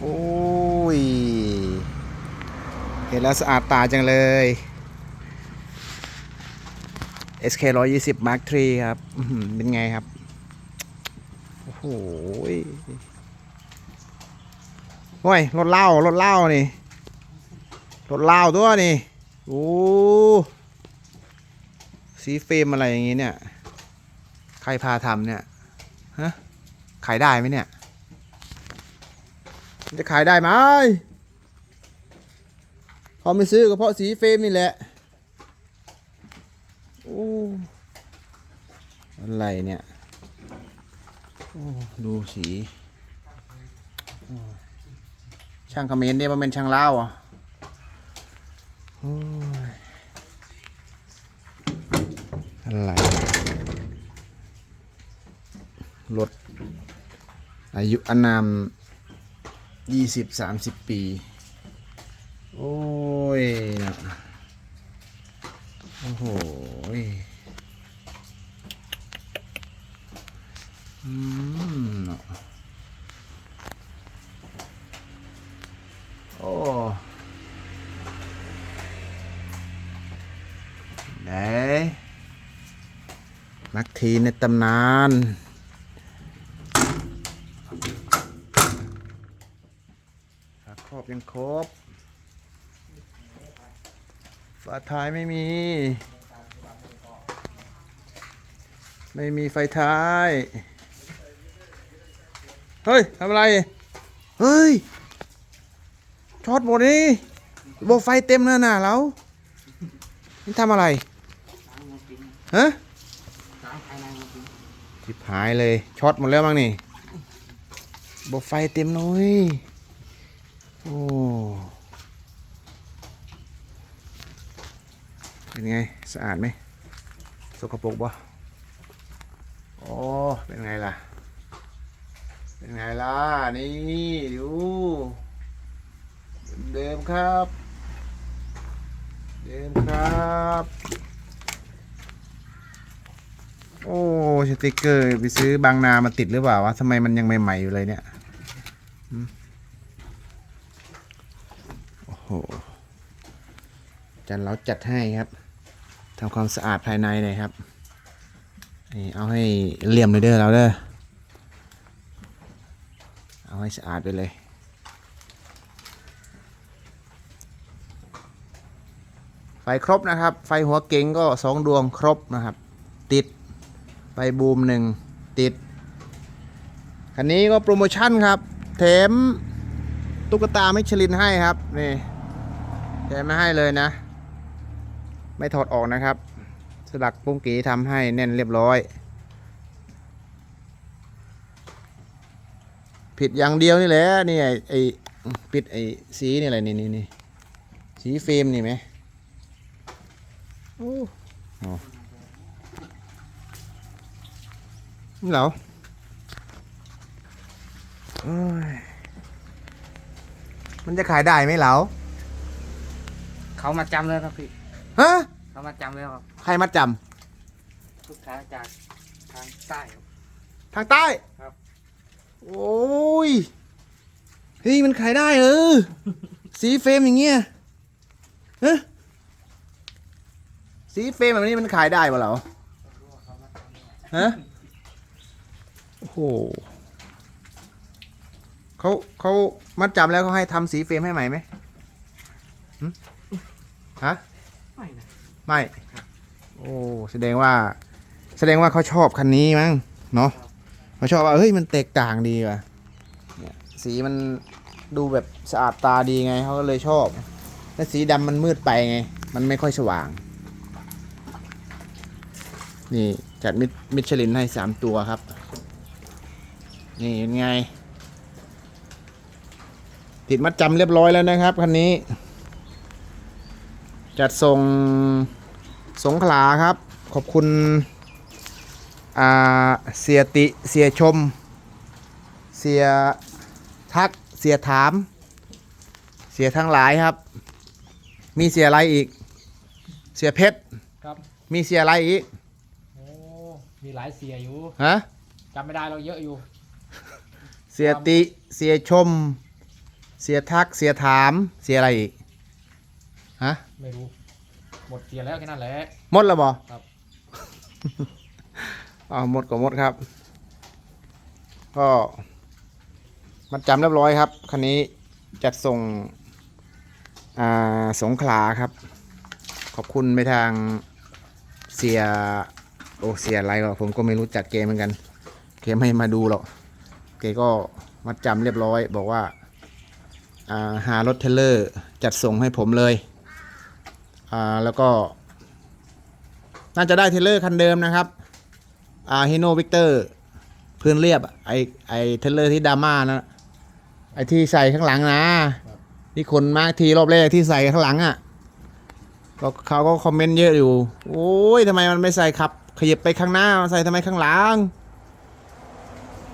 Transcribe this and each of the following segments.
โอ้ย เห็นแล้วสะอาดตาจังเลย SK 120 Mark III ครับ เป็นไงครับ โอ้โหยโอ้ย รถเหล้ารถเหล้านี่ รถเหล้าตัวยนี่ โอ้ สีเฟรมอะไรอย่างงี้เนี่ย ใครพาทำเนี่ย ฮะ ขายได้ไหมเนี่ย จะขายได้ไหมเขาไม่ซื้อก็เพราะสีเฟรมนี่แหละ โอ้ อะไรเนี่ยดูสี ช่างคอมเขมนต์เนี่ยมันเป็นช่างเล่าอะอ้ยอะไรรถอายุอนาม ยี่สิบสามสิบปี โอ้ยนะโอ้โหอืมเนาะโอ้ไหนนักทีในตำนาน ฝาครอบ ยังครบ ฝาท้ายไม่มี ไม่มีไฟท้าย เฮ้ยทำอะไร เฮ้ยช็อตหมดนี่โบไฟเต็มแล้วนะเรานี่ทำอะไรฮะทิบหายเลยช็อตหมดแล้วมั้งนี่โบไฟเต็มเลย โอ้เป็นไง สะอาดไหมสกปรกบ่โอ้เป็นไงล่ะ เป็นไงล่ะ นี่ดูเดิมครับ เดิมครับ โอ้สติกเกอร์ ไปซื้อบางนามาติดหรือเปล่าวะทำไมมันยังใหม่ ๆ อยู่เลยเนี่ยอ้โหจันเราจัดให้ครับทำความสะอาดภายในหน่อยครับนี่เอาให้เหลี่ยมเลยเด้อเราเด้อเอาให้สะอาดไปเลยไฟครบนะครับ ไฟหัวเก๋งก็สองดวงครบนะครับ ติดไฟบูมหนึ่งติด คันนี้ก็โปรโมชั่นครับ แถมตุ๊กตาไมิชลินให้ครับนี่ แถมมาให้เลยนะ ไม่ถอดออกนะครับ สลักปุ้งกีทำให้แน่นเรียบร้อย ผิดอย่างเดียวนี่แหละนี่ไอไอปิดไอสีนี่อะไรนี่นี่นี่สีฟิล์มนี่ไหมโอ้โหเหรอมันจะขายได้ไหมเหลา เขามาจำเลยครับพี่ ฮะ เขามาจำเลยครับใครมาจลูกค้าจากทางใต้ครับำทางใต้ครับ โอ้ยเฮ้ยมันขายได้เออ สีเฟรมอย่างเงี้ยฮะสีเฟรมแบบนี้มันขายได้ปะเหรอฮะโอ้โหเขาเขามัดจำแล้วเขาให้ทำสีเฟรมให้ใหม่ไหมหึ ฮะไม่นะ ไม่โอ้แสดงว่า แสดงว่าเขาชอบคันนี้มั้งเนาะเขาชอบว่าเฮ้ยมันแตกต่างดีว่ะเนี่ยสีมันดูแบบสะอาดตาดีไงเขาก็เลยชอบแล้วสีดำมันมืดไปไง มันไม่ค่อยสว่าง นี่จัดมิมิชลินให้สามตัวครับ นี่เป็นไง ติดมัดจำเรียบร้อยแล้วนะครับคันนี้ จัดส่งสงขลาครับ ขอบคุณอ่าเสียติเสียชม เสียทักเสียถาม เสียทั้งหลายครับ มีเสียอะไรอีก เสียเพชรครับ มีเสียอะไรอีกโอ้มีหลายเสียอยู่ฮะจำไม่ได้เราเยอะอยู่ เสียติเสียชม เสียทักเสียถาม เสียอะไรอีกฮะ ไม่รู้ หมดเกียร์แล้วแค่นั้นแหละ หมดแล้วบอครับ อ๋อหมดก็หมดครับ ก็มัดจำเรียบร้อยครับ คันนี้จัดส่ง อ่า สงขลาครับ ขอบคุณไปทางเสีย โอเสียอะไรก็ผมก็ไม่รู้จักเกมเหมือนกัน เกมไม่มาดูหรอกเกก็มัดจำเรียบร้อย บอกว่า อ่า หารถเทรลเลอร์ จัดส่งให้ผมเลย อ่าแล้วก็ น่าจะได้เทรลเลอร์คันเดิมนะครับอ่าฮิโนวิกเตอร์พื้นเรียบอะไอไอเทรลเลอร์ที่ดราม่านะไอที่ใส่ข้างหลังนะ ที่คนมากทีรอบแรกที่ใส่ข้างหลังอะก็เขาก็คอมเมนต์เยอะอยู่ โอ้ยทำไมมันไม่ใส่ขับ ขยับไปข้างหน้ามาใส่ทำไมข้างหลัง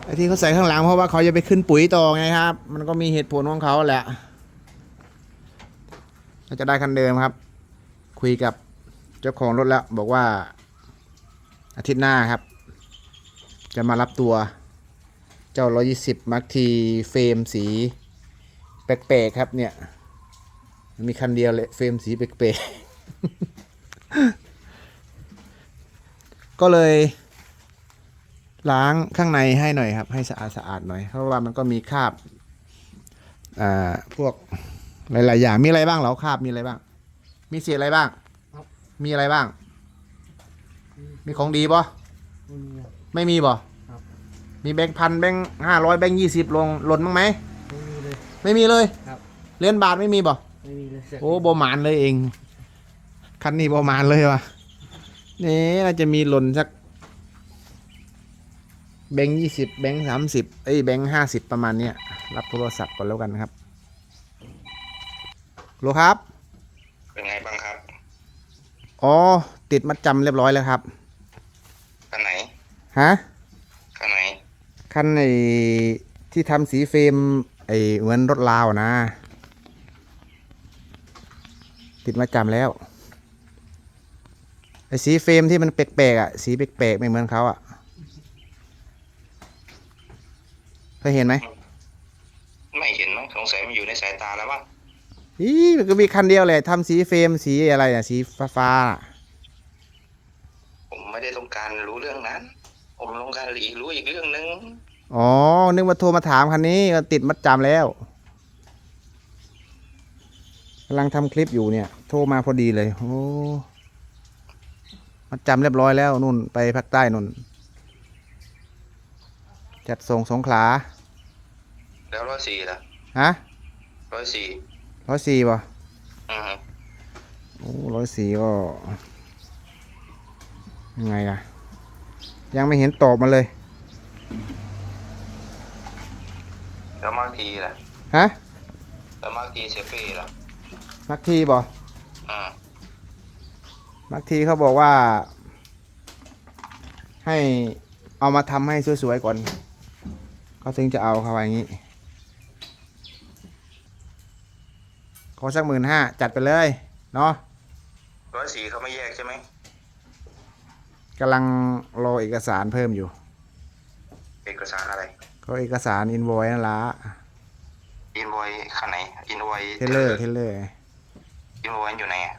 ไอที่เขาใส่ข้างหลังเพราะว่าเขาจะไปขึ้นปุ๋ยต่อไงครับ มันก็มีเหตุผลของเขาแหละก็จะได้คันเดิมครับ คุยกับเจ้าของรถแล้วบอกว่าอาทิตย์หน้าครับ จะมารับตัวเจ้า 120มักทีเฟรมสีแปลกๆครับเนี่ย มีคันเดียวเลยเฟรมสีแปลกๆก็เลยล้างข้างในให้หน่อยครับ ให้สะอาดสะอาดๆหน่อย เพราะว่ามันก็มีคราบอ่าพวกหลาย ๆ อย่างมีอะไรบ้างเหรอคราบมีอะไรบ้าง มีเศษอะไรบ้างมีอะไรบ้าง มีของดีปะไม่มีอะไม่มีบ่ครับ มีแบงค์พันแบงค์ห้าร้อยแบงค์ยี่สิบลงหล่นบ้างไหม ไม่มีเลย ไม่มีเลยครับ เหรียญบาทไม่มีบ่ ไม่มีเลยเสียโอ้บหมานเลยเอง คันนี้บหมานเลยวะนี่น่าจะมีหล่นสัก แบงค์ยี่สิบแบงค์สามสิบเอ้ยแบงค์ห้าสิบประมาณเนี้ยรับโทรศัพท์ก่อนแล้วกันครับโลครับ เป็นไงบ้างครับ อ๋อ ติดมัดจำเรียบร้อยแล้วครับ คันไหน ฮะ คันไหน คันไอ้ที่ทำสีเฟรมไอ้เหมือนรถลาวนะ ติดมาจำแล้ว ไอ้สีเฟรมที่มันแปลกๆอะ สีแปลกๆไม่เหมือนเขาอะเคยเห็นไหม ไม่เห็นมั้งสงสัยมันอยู่ในสายตาแล้วมั้ง อีมันก็มีคันเดียวแหละทำสีเฟรมสีอะไรอะสีฟ้าๆอะผมไม่ได้ต้องการรู้เรื่องนั้น ผมต้องการอีกรู้อีกเรื่องนึงอ๋อนึกว่าโทรมาถามคันนี้ก็ติดมัดจำแล้วกำลังทำคลิปอยู่เนี่ย โทรมาพอดีเลยโอ้มัดจำเรียบร้อยแล้วนุ่นไปภาคใต้นุ่นจัดส่งสงขลาแล้วร้อยสี่ล่ะฮะร้อยสี่ ร้อยสี่ป่ะอือฮึโอ้ร้อยสี่ก็ยังไงล่ะ ยังไม่เห็นตอบมาเลยแล้วมาร์กทีล่ะฮะแล้วมาร์กทีเซฟี่ล่ะมักทีป่ะอืมมักทีเขาบอกว่า ให้เอามาทำให้สวยๆก่อนเขาถึงจะเอาเขาไว้อย่างนี้ ขอสักหมื่นห้าจัดไปเลยเนาะร้อยสี่เขาไม่แยกใช่ไหมกำลังรอเอกสารเพิ่มอยู่ เอกสารอะไรก็เอกสารอินโวยนั่นละอินโวยคันไหนอินโวยเทเลอร์เทเลอร์อินโวยอยู่ไหนอะ